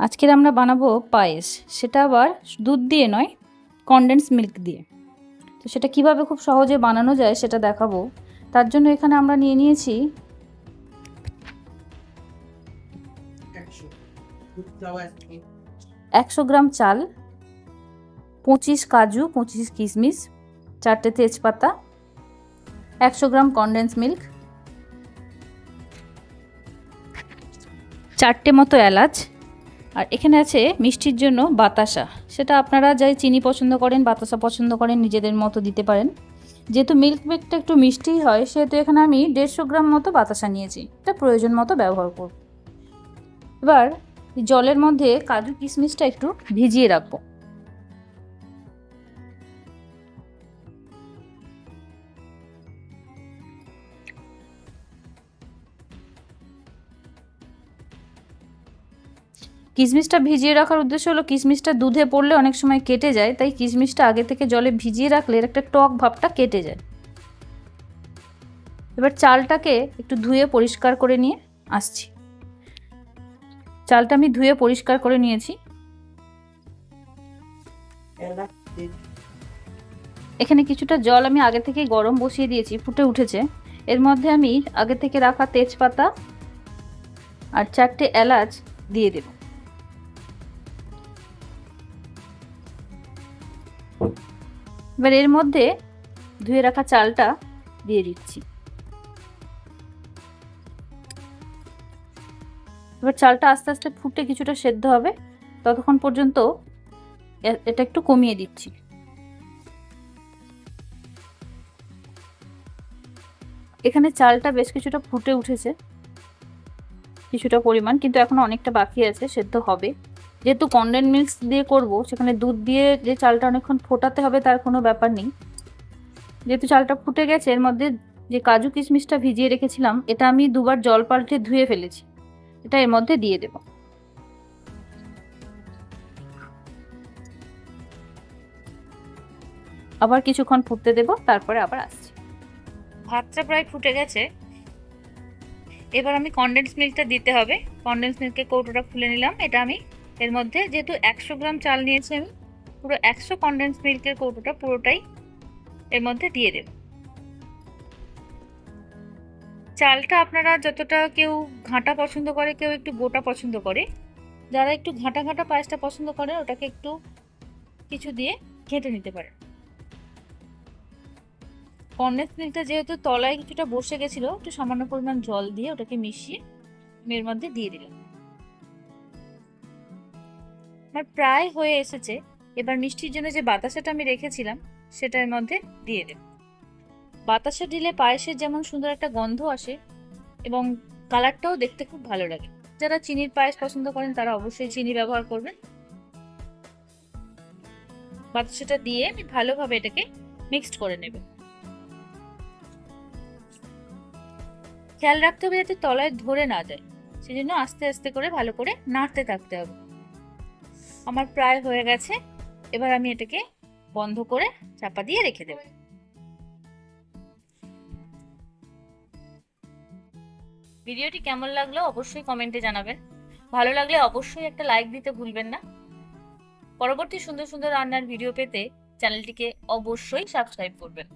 আজকের আমরা বানাবো পায়েস। সেটা আবার দুধ দিয়ে নয় কনডেন্স মিল্ক দিয়ে। তো সেটা কীভাবে খুব সহজে বানানো যায় সেটা দেখাবো। তার জন্য এখানে আমরা নিয়ে নিয়েছি একশো গ্রাম চাল, পঁচিশ কাজু, পঁচিশ কিশমিশ, চারটে তেজপাতা, একশো গ্রাম কনডেন্স মিল্ক চারটে মতো এলাচ আর এখানে আছে মিষ্টির জন্য বাতাসা। সেটা আপনারা যাই চিনি পছন্দ করেন, বাতাসা পছন্দ করেন, নিজেদের মতো দিতে পারেন। যেহেতু মিল্ক মেকটা একটু মিষ্টিই হয়, সেহেতু এখানে আমি দেড়শো গ্রাম মতো বাতাসা নিয়েছি। এটা প্রয়োজন মতো ব্যবহার করব। এবার জলের মধ্যে কাজু কিশমিশটা একটু ভিজিয়ে রাখব। কিশমিশটা ভিজিয়ে রাখার উদ্দেশ্য হলো কিশমিশটা দুধে পড়লে অনেক সময় কেটে যায়, তাই কিশমিশটা আগে থেকে জলে ভিজিয়ে রাখলে এর একটা টক ভাবটা কেটে যায়। এবার চালটাকে একটু ধুয়ে পরিষ্কার করে নিয়ে আসছি। চালটা আমি ধুয়ে পরিষ্কার করে নিয়েছি। এখানে কিছুটা জল আমি আগে থেকে গরম বসিয়ে দিয়েছি, ফুটে উঠেছে। এর মধ্যে আমি আগে থেকে রাখা তেজপাতা আর চারটে এলাচ দিয়ে দেব। এবার এর মধ্যে ধুয়ে রাখা চালটা দিয়ে দিচ্ছি। এবার চালটা আস্তে আস্তে ফুটে কিছুটা সেদ্ধ হবে, ততক্ষণ পর্যন্ত এটা একটু কমিয়ে দিচ্ছি। এখানে চালটা বেশ কিছুটা ফুটে উঠেছে, কিছুটা পরিমাণ, কিন্তু এখনও অনেকটা বাকি আছে, সেদ্ধ হবে। যেহেতু কন্ডেন্স মিল্ক দিয়ে করব, সেখানে দুধ দিয়ে যে চালটা অনেকক্ষণ ফোটাতে হবে তার কোনো ব্যাপার নেই। যেহেতু চালটা ফুটে গেছে, এর মধ্যে যে কাজু কিশমিশটা ভিজিয়ে রেখেছিলাম, এটা আমি দুবার জল পাল্টে ধুয়ে ফেলেছি। এটা এর মধ্যে দিয়ে দেব। আবার কিছুক্ষণ ফুটতে দেব, তারপরে আবার আসছি। ভাতটা প্রায় ফুটে গেছে। এবার আমি কনডেন্স মিল্কটা দিতে হবে। কনডেন্স মিল্কের কৌটোটা খুলে নিলাম। এটা আমি এর মধ্যে যেহেতু একশো গ্রাম চাল নিয়েছি আমি, পুরো একশো কনডেন্স মিল্কের কৌটোটা পুরোটাই এর মধ্যে দিয়ে দেব। চালটা আপনারা যতটা কেউ ঘাঁটা পছন্দ করে, কেউ একটু গোটা পছন্দ করে, যারা একটু ঘাঁটা ঘাঁটা পায়েসটা পছন্দ করে, ওটাকে একটু কিছু দিয়ে ঘেঁটে নিতে পারে কর্নেস মিল্কটা যেহেতু তলায় কিছুটা বসে গেছিল, একটু সামান্য পরিমাণ জল দিয়ে ওটাকে মিশিয়ে এর মধ্যে দিয়ে দিলাম। আমার প্রায় হয়ে এসেছে। এবার মিষ্টির জন্য যে বাতাসাটা আমি রেখেছিলাম, সেটার মধ্যে দিয়ে দেব। বাতাসা দিলে পায়েসের যেমন সুন্দর একটা গন্ধ আসে এবং কালারটাও দেখতে খুব ভালো লাগে। যারা চিনির পায়েস পছন্দ করেন, তারা অবশ্যই চিনি ব্যবহার করবেন। বাতাসাটা দিয়ে আমি ভালোভাবে এটাকে মিক্সড করে নেব। খেয়াল রাখতে হবে যাতে তলায় ধরে না যায়। সেজন্য আস্তে আস্তে করে ভালো করে নাড়তে থাকতে হবে। আমার প্রায় হয়ে গেছে। এবার আমি এটাকে বন্ধ করে চাপা দিয়ে রেখে দেব। ভিডিওটি কেমন লাগল অবশ্যই কমেন্টে জানাবেন। ভালো লাগলে অবশ্যই একটা লাইক দিতে ভুলবেন না। পরবর্তী সুন্দর সুন্দর রান্নার ভিডিও পেতে চ্যানেলটিকে অবশ্যই সাবস্ক্রাইব করবেন।